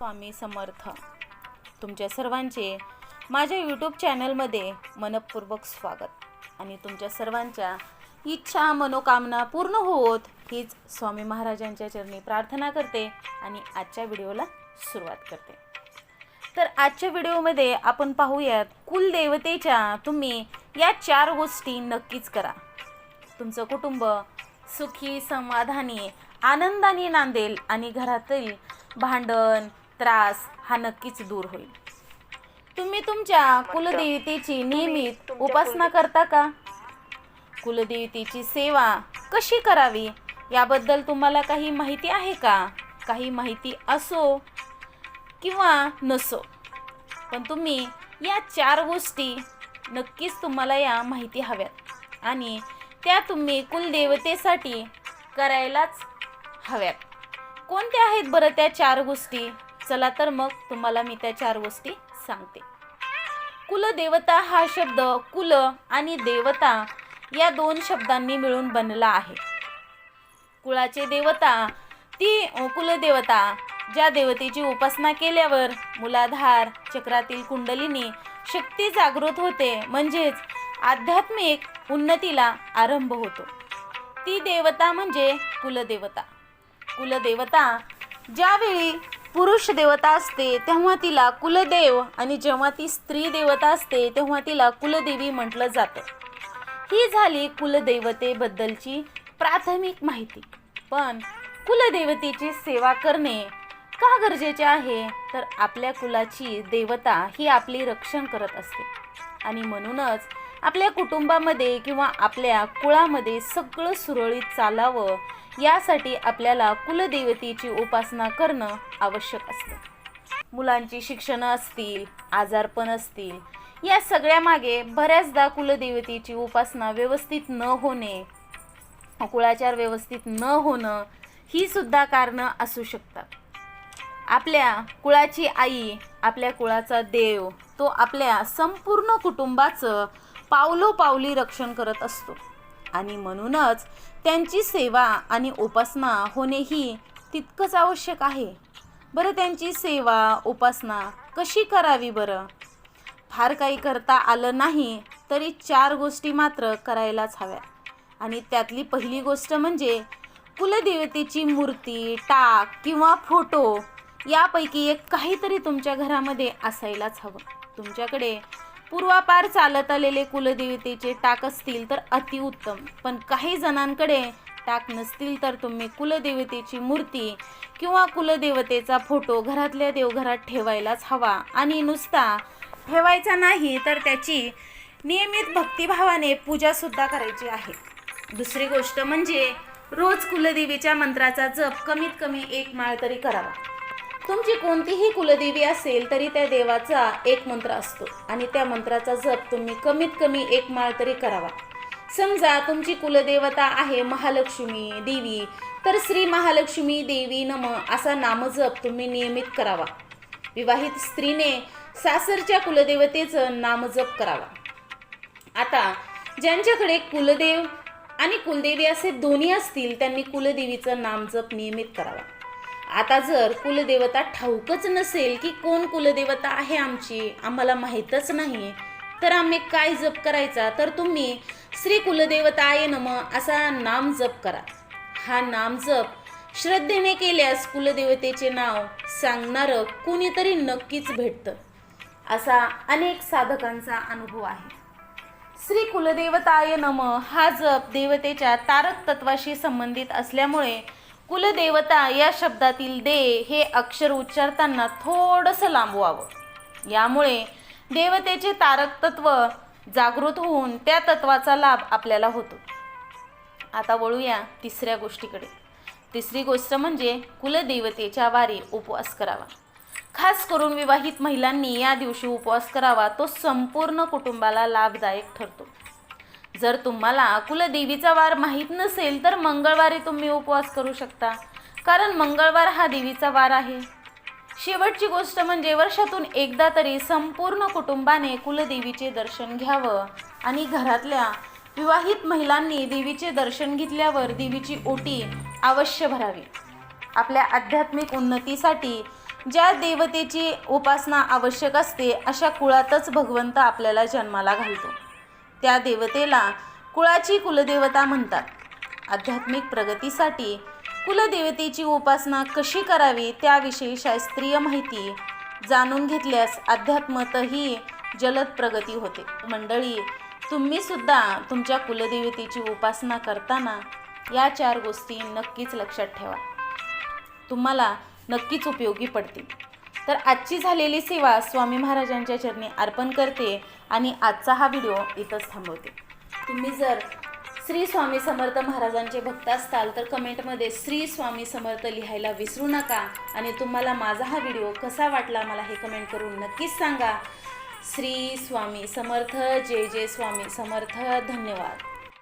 स्वामी समर्थ. तुमच्या सर्वांचे माझ्या यूट्यूब चॅनलमध्ये मनपूर्वक स्वागत. आणि तुमच्या सर्वांच्या इच्छा मनोकामना पूर्ण होत हीच स्वामी महाराजांच्या चरणी प्रार्थना करते आणि आजच्या व्हिडिओला सुरुवात करते. तर आजच्या व्हिडिओमध्ये आपण पाहूयात कुलदेवतेच्या तुम्ही या चार गोष्टी नक्कीच करा. तुमचं कुटुंब सुखी समाधानी आनंदाने नांदेल आणि घरातील भांडण त्रास हा नक्कीच दूर होईल. तुम्ही तुमच्या कुलदेवतेची नियमित उपासना करता का? कुलदेवतेची सेवा कशी करावी? याबद्दल तुम्हाला काही माहिती आहे का? काही माहिती असो किंवा नसो. पण तुम्ही या चार गोष्टी नक्कीच तुम्हाला या माहिती हव्यात. आणि त्या तुम्ही कुलदेवतेसाठी करायलाच हव्यात. कोणत्या आहेत बरं त्या चार गोष्टी? चला तर मग तुम्हाला मी त्या चार गोष्टी सांगते. कुलदेवता हा शब्द कुल आणि देवता या दोन शब्दांनी मिळून बनला आहे. कुळाचे देवता ती कुलदेवता ज्या देवतेची उपासना केल्यावर मुलाधार चक्रातील कुंडलिनी शक्ती जागृत होते म्हणजेच आध्यात्मिक उन्नतीला आरंभ होतो. ती देवता म्हणजे कुलदेवता कुलदेवता ज्यावेळी पुरुष देवता असते तेव्हा तिला कुलदेव आणि जेव्हा ती स्त्री देवता असते तेव्हा तिला कुलदेवी म्हटलं जातं. ही झाली कुलदेवतेबद्दलची प्राथमिक माहिती. पण कुलदेवतेची सेवा करणे का गरजेचे आहे? तर आपल्या कुलाची देवता ही आपली रक्षण करत असते. आणि म्हणूनच आपल्या कुटुंबामध्ये किंवा आपल्या कुळामध्ये सगळं सुरळीत चालावं यासाठी आपल्याला कुलदेवतेची उपासना करणं आवश्यक असतं. मुलांची शिक्षणं असतील आजारपण असतील या सगळ्यामागे बऱ्याचदा कुलदेवतेची उपासना व्यवस्थित न होणे कुळाचार व्यवस्थित न होणं ही सुद्धा कारणं असू शकतात. आपल्या कुळाची आई आपल्या कुळाचा देव तो आपल्या संपूर्ण कुटुंबाचं पावलोपावली रक्षण करत असतो. आणि म्हणूनच त्यांची सेवा आणि उपासना होणे ही तितकंच आवश्यक आहे. बरं त्यांची सेवा उपासना कशी करावी बरं? फार काही करता आलं नाही तरी चार गोष्टी मात्र करायलाच हव्या. आणि त्यातली पहिली गोष्ट म्हणजे कुलदेवतेची मूर्ती टाक किंवा फोटो यापैकी एक काहीतरी तुमच्या घरामध्ये असायलाच हवं. तुमच्याकडे पूर्वापार चालत आलेले कुलदेवतेचे टाक असतील तर अतिउत्तम. पण काही जणांकडे टाक नसतील तर तुम्ही कुलदेवतेची मूर्ती किंवा कुलदेवतेचा फोटो घरातल्या देवघरात ठेवायलाच हवा. आणि नुसता ठेवायचा नाही तर त्याची नियमित भक्तिभावाने पूजासुद्धा करायची आहे. दुसरी गोष्ट म्हणजे रोज कुलदेवीच्या मंत्राचा जप कमीत कमी एक माळ तरी करावा. तुमची कोणतीही कुलदेवी असेल तरी त्या देवाचा एक मंत्र असतो. आणि त्या मंत्राचा जप तुम्ही कमीत कमी एक माळ तरी करावा. समजा तुमची कुलदेवता आहे महालक्ष्मी देवी तर श्री महालक्ष्मी देवी नम असा नामजप तुम्ही नियमित करावा. विवाहित स्त्रीने सासरच्या कुलदेवतेचं नामजप करावा. आता ज्यांच्याकडे कुलदेव आणि कुलदेवी असे दोन्ही असतील त्यांनी कुलदेवीचं नामजप नियमित करावा. आता जर कुलदेवता ठाऊकच नसेल की कोण कुलदेवता आहे आमची आम्हाला माहीतच नाही तर आम्ही काय जप करायचा? तर तुम्ही श्री कुलदेवता आहे नम असा नाम जप करा. हा नाम जप श्रद्धेने केल्यास कुलदेवतेचे नाव सांगणारं कुणीतरी नक्कीच भेटतं. असा अनेक साधकांचा अनुभव आहे. श्री कुलदेवताय नम हा जप देवतेच्या तारक तत्वाशी संबंधित असल्यामुळे कुलदेवता या शब्दातील दे हे अक्षर उच्चारताना थोडंसं लांबवावं. यामुळे देवतेचे तारक तत्व जागृत होऊन त्या तत्वाचा लाभ आपल्याला होतो. आता वळूया तिसऱ्या गोष्टीकडे. तिसरी गोष्ट म्हणजे कुलदेवतेच्या वारी उपवास करावा. खास करून विवाहित महिलांनी या दिवशी उपवास करावा तो संपूर्ण कुटुंबाला लाभदायक ठरतो. जर तुम्हाला कुलदेवीचा वार माहीत नसेल तर मंगळवारी तुम्ही उपवास करू शकता. कारण मंगळवार हा देवीचा वार आहे. शेवटची गोष्ट म्हणजे वर्षातून एकदा तरी संपूर्ण कुटुंबाने कुलदेवीचे दर्शन घ्यावं आणि घरातल्या विवाहित महिलांनी देवीचे दर्शन घेतल्यावर देवीची ओटी अवश्य भरावी. आपल्या आध्यात्मिक उन्नतीसाठी ज्या देवतेची उपासना आवश्यक असते अशा कुळातच भगवंत आपल्याला जन्माला घालतो. त्या देवतेला कुळाची कुलदेवता म्हणतात. आध्यात्मिक प्रगतीसाठी कुलदेवतेची उपासना कशी करावी त्याविषयी शास्त्रीय माहिती जाणून घेतल्यास अध्यात्मतही जलद प्रगती होते. मंडळी तुम्ही सुद्धा तुमच्या कुलदेवतेची उपासना करताना या चार गोष्टी नक्कीच लक्षात ठेवा. तुम्हाला नक्कीच उपयोगी पडतील. तर आजची झालेली सेवा स्वामी महाराजांच्या चरणी अर्पण करते आणि आजचा हा व्हिडिओ इथंच थांबवते. तुम्ही जर श्री स्वामी समर्थ महाराजांचे भक्त असताल तर कमेंटमध्ये श्री स्वामी समर्थ लिहायला विसरू नका आणि तुम्हाला माझा हा व्हिडिओ कसा वाटला मला हे कमेंट करून नक्कीच सांगा. श्री स्वामी समर्थ जय जय स्वामी समर्थ धन्यवाद.